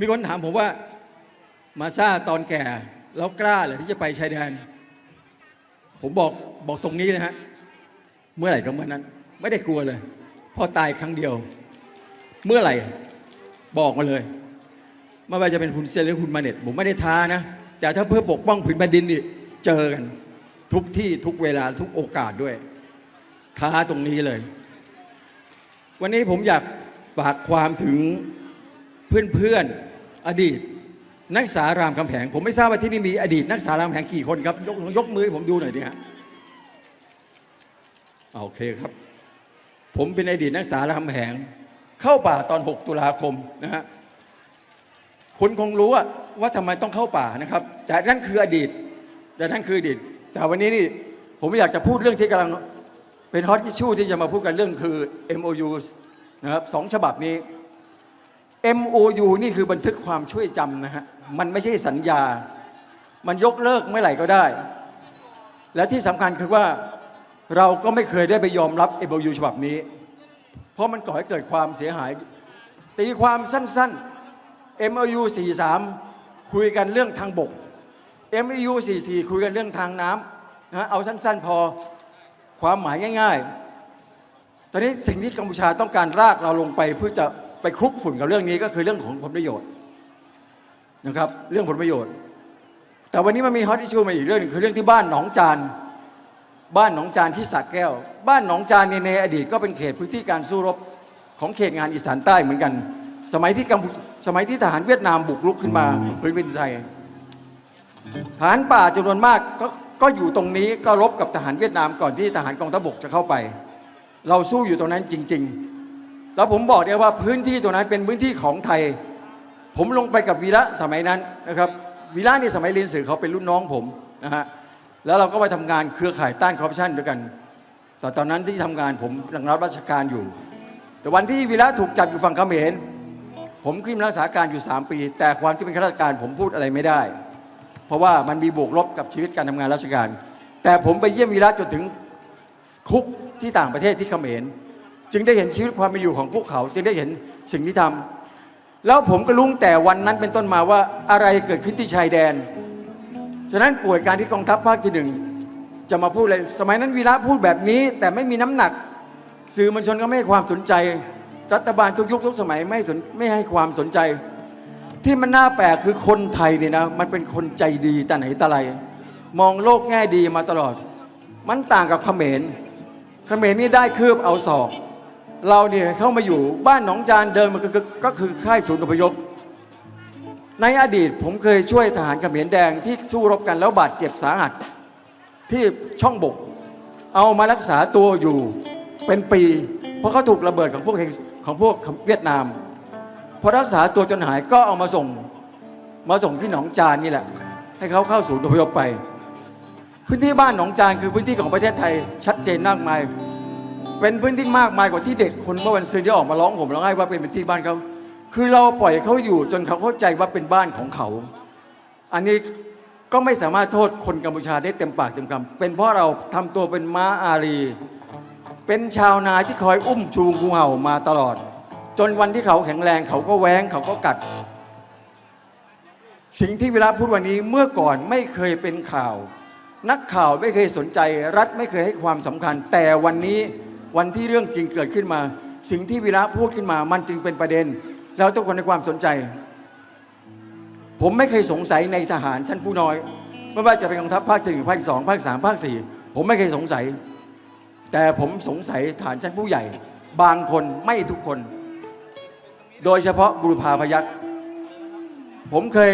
มีคนถามผมว่า มาซาตอนแก่แล้วกล้าเหรือที่จะไปชายแดน ผมบอกบอกตรงนี้นะฮะ เมื่อไหร่ก็เมื่อนั้น ไม่ได้กลัวเลยพอตายครั้งเดียว เมื่อไหร่บอกมาเลยไม่ว่าจะเป็นคุณเซนหรือคุณมาเน็ตผมไม่ได้ท้านะ แต่ถ้าเพื่อปกป้องผืนแผ่นดินนี่เจอกัน ทุกที่ทุกเวลาทุกโอกาสด้วย ท้าตรงนี้เลย วันนี้ผมอยากฝากความถึง เพื่อนๆอดีต นักศึกษารามคำแหงผมไม่ทราบว่าที่นี่มีอดีต นักศึกษารามคำแหงกี่คนครับ ยกยกมือให้ผมดูหน่อยดิฮะโอเคครับ ผมเป็นอดีตนักศึกษารามคำแหง เข้าป่าตอน 6 ตุลาคมนะฮะคุณคงรู้ว่าว่าทำไมต้องเข้าป่านะครับ แต่นั่นคืออดีต แต่นั่นคืออดีต แต่วันนี้นี่ผมอยากจะพูดเรื่องที่กำลังเป็นฮอตอิชชูที่จะมาพูดกันเรื่องคือ MOU นะครับสองฉบับนี้ MOU นี่คือบันทึกความช่วยจำนะฮะ มันไม่ใช่สัญญา มันยกเลิกเมื่อไหร่ก็ได้ และที่สำคัญคือว่าเราก็ไม่เคยได้ไปยอมรับ MOU ฉบับนี้ เพราะมันก่อให้เกิดความเสียหาย ตีความสั้นๆ MOU 43 คุยกันเรื่องทางบก MOU 44 คุยกันเรื่องทางน้ำนะฮะเอาสั้นๆ พอความหมายง่าย ๆ ตอนนี้สิ่งที่กัมพูชาต้องการรากเราลงไปเพื่อจะ ไปคลุกฝุ่นกับเรื่องนี้ก็คือเรื่องของผลประโยชน์นะครับ เรื่องผลประโยชน์ แต่วันนี้มันมีฮอตอิชชูมาอีกเรื่องหนึงคือเรื่องที่บ้านหนองจานบ้านหนองจานที่สระแก้ว บ้านหนองจานในในอดีตก็เป็นเขตพื้นที่การสู้รบของเขตงานอีสานใต้เหมือนกัน สมัยที่กัมพูสมัยที่ทหารเวียดนามบุกรุกขึ้นมาพื้นแผ่นดินไทยทหารป่าจำนวนมากก็ก็อยู่ตรงนี้ก็รบกับทหารเวียดนามก่อนที่ทหารกองทัพบกจะเข้าไป เราสู้อยู่ตรงนั้นจริง ๆ แล้วผมบอกได้ว่าพื้นที่ตรงนั้นเป็นพื้นที่ของไทย ผมลงไปกับวีระสมัยนั้นนะครับวีระนี่สมัยเรียนสื่อเขาเป็นรุ่นน้องผมนะฮะแล้วเราก็ไปทำงานเครือข่ายต้านคอร์รัปชันด้วยกันแต่ตอนนั้นที่ทำงานผมยังรับราชการอยู่ แต่วันที่วีระถูกจับอยู่ฝั่งเขมรผมขึ้นรักษาการอยู่ 3 ปี แต่ความที่เป็นข้าราชการผมพูดอะไรไม่ได้ เพราะว่ามันมีบวกลบกับชีวิตการทำงานราชการ แต่ผมไปเยี่ยมวีระจนถึงคุกที่ต่างประเทศที่เขมร จึงได้เห็นชีวิตความเป็นอยู่ของพวกเขา จึงได้เห็นสิ่งที่ทำแล้วผมก็ลุ้งแต่วันนั้นเป็นต้นมาว่าอะไรเกิดขึ้นที่ชายแดน ฉะนั้นป่วยการที่กองทัพภาคที่หนึ่งจะมาพูดเลย สมัยนั้นวีระพูดแบบนี้ แต่ไม่มีน้ำหนัก สื่อมวลชนก็ไม่ให้ความสนใจ รัฐบาลทุกยุคทุกสมัยไม่สนไม่ให้ความสนใจ ที่มันน่าแปลกคือคนไทยเนี่ยนะมันเป็นคนใจดีแต่ไหนแต่ไรมองโลกแง่ดีมาตลอด มันต่างกับเขมรเขมรนี่ได้คืบเอาศอก เราเนี่ยเข้ามาอยู่บ้านหนองจานเดินมันก็คือก็คือค่ายศูนย์อพยพ ในอดีตผมเคยช่วยทหารเขมรแดงที่สู้รบกันแล้วบาดเจ็บสาหัสที่ช่องบก เอามารักษาตัวอยู่เป็นปี เพราะเขาถูกระเบิดของพวกของพวกเวียดนามพอรักษาตัวจนหายก็เอามาส่งมาส่งที่หนองจานนี่แหละ ให้เขาเข้าศูนย์อพยพไป พื้นที่บ้านหนองจานคือพื้นที่ของประเทศไทยชัดเจนมากมาย เป็นพื้นที่มากมายกว่าที่เด็กคนเมื่อวันซืนที่ออกมาร้องผมร้องไห้ว่าเป็นพื้นที่บ้านเขาคือเราปล่อยเขาอยู่จนเขาเข้าใจว่าเป็นบ้านของเขา อันนี้ก็ไม่สามารถโทษคนกัมพูชาได้เต็มปากเต็มคำเป็นเพราะเราทำตัวเป็นม้าอารี เป็นชาวนาที่คอยอุ้มชูงูเห่ามาตลอด จนวันที่เขาแข็งแรงเขาก็แว้งเขาก็กัด สิ่งที่เวลาพูดวันนี้เมื่อก่อนไม่เคยเป็นข่าว นักข่าวไม่เคยสนใจ รัฐไม่เคยให้ความสำคัญ แต่วันนี้ วันที่เรื่องจริงเกิดขึ้นมา สิ่งที่วีระพูดขึ้นมา มันจึงเป็นประเด็น แล้วทุกคนในความสนใจ ผมไม่เคยสงสัยในทหารชั้นผู้น้อย ไม่ว่าจะเป็นกองทัพภาคที่หนึ่งภาคที่สองภาคสามภาคสี่ผมไม่เคยสงสัย แต่ผมสงสัยฐานชั้นผู้ใหญ่ บางคนไม่ทุกคน โดยเฉพาะบุรพาพยัคฆ์ผมเคย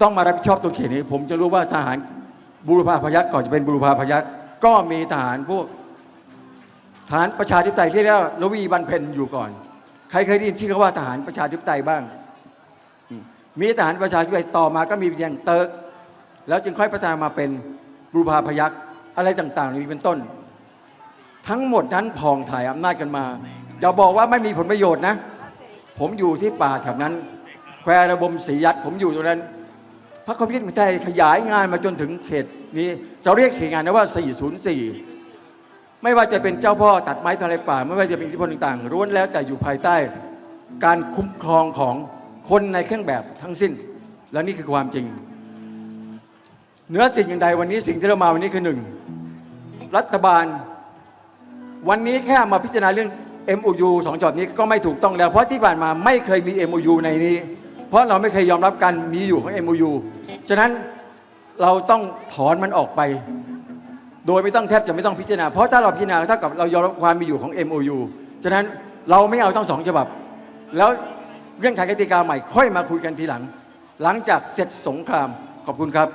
ต้องมารับผิดชอบตัวเขตนี้ ผมจะรู้ว่าทหารบุรพาพยัคฆ์ก่อนจะเป็นบุรพาพยัคฆ์ก็มีทหารพวก ทหารประชาธิปไตยที่เรียกว่าลวีบันเพนอยู่ก่อน ใครเคยได้ยินชื่อเขาว่าทหารประชาธิปไตยบ้าง มีทหารประชาธิปไตยต่อมาก็มีอย่างเติร์กแล้วจึงค่อยพัฒนามาเป็นบุรพาพยัคฆ์อะไรต่างๆนี้เป็นต้น ทั้งหมดนั้นพองถ่ายอำนาจกันมาอย่าบอกว่าไม่มีผลประโยชน์นะ ผมอยู่ที่ป่าแถวนั้น แควระบมศรียัดผมอยู่ตรงนั้นพรรคคอมมิวนิสต์ของไทยขยายงานมาจนถึงเขตนี้เราเรียกเขตงานนะว่า 404 ไม่ว่าจะเป็นเจ้าพ่อตัดไม้ทะเลป่า ไม่ว่าจะเป็นอิทธิพลต่างๆล้วนแล้วแต่อยู่ภายใต้ การคุ้มครองของคนในเครื่องแบบทั้งสิ้น และนี่คือความจริงเหนือสิ่งอย่างใดวันนี้สิ่งที่เรามาวันนี้คือหนึ่งรัฐบาล วันนี้แค่มาพิจารณาเรื่อง MOU สองฉบับนี้ก็ไม่ถูกต้องแล้ว เพราะที่ผ่านมาไม่เคยมี MOU ในนี้ เพราะเราไม่เคยยอมรับการมีอยู่ของ MOU ฉะนั้นเราต้องถอนมันออกไป โดยไม่ต้องแทบจะไม่ต้องพิจารณา เพราะถ้าเราพิจารณาเท่ากับเรายอมรับความมีอยู่ของ MOU ฉะนั้นเราไม่เอาทั้งสองฉบับ แล้วเรื่องไขกติกาใหม่ค่อยมาคุยกันทีหลัง หลังจากเสร็จสงครามขอบคุณครับ